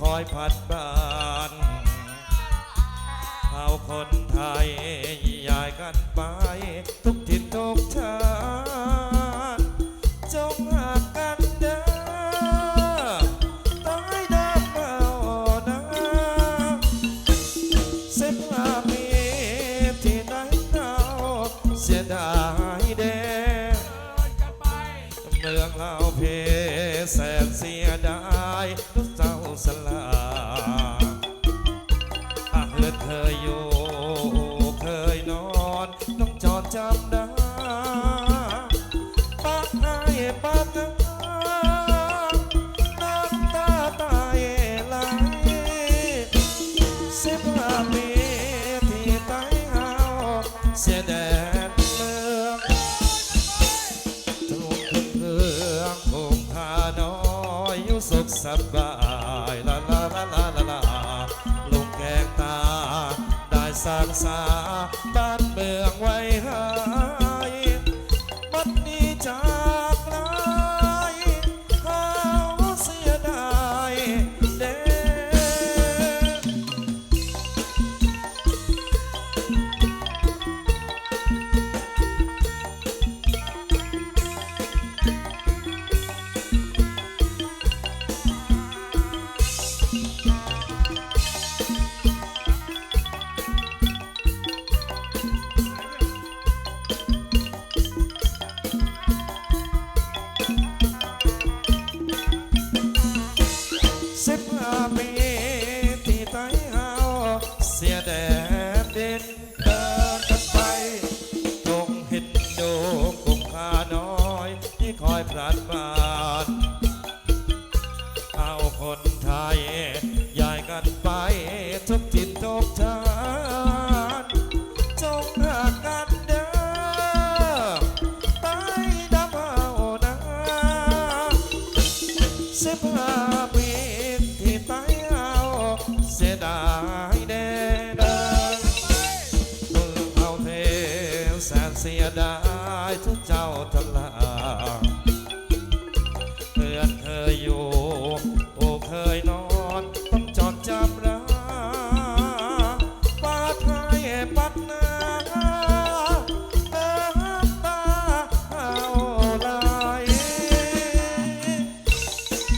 คอยพัดบ้านเอาคนไทยย้ายกันไป ทุกทิศทุกทางจงหักกันเด้อตายดำเอานะเส้นลามีที่ไหนเราเสียดายเด้เมืองเราเพแสนเสียดาย ยอยู่เคยนอนต้องจอดจำได้ปากให้ปากน้ำน้ำตาตายไหลสิบห้าปีที่ไต้เฮาเสียแดนเมืองทุกเรื่องคงพาน้อยอยู่สุขสบายลา สร้างสาบ้านเมืองไว้ เสียแดดเดินเดินกันไปตรงเห็นดูกุมคาน้อย ที่คอยพลัดมา แสนเสียดายทุกเจ้าทั้งหลายเพื่อนเธออยู่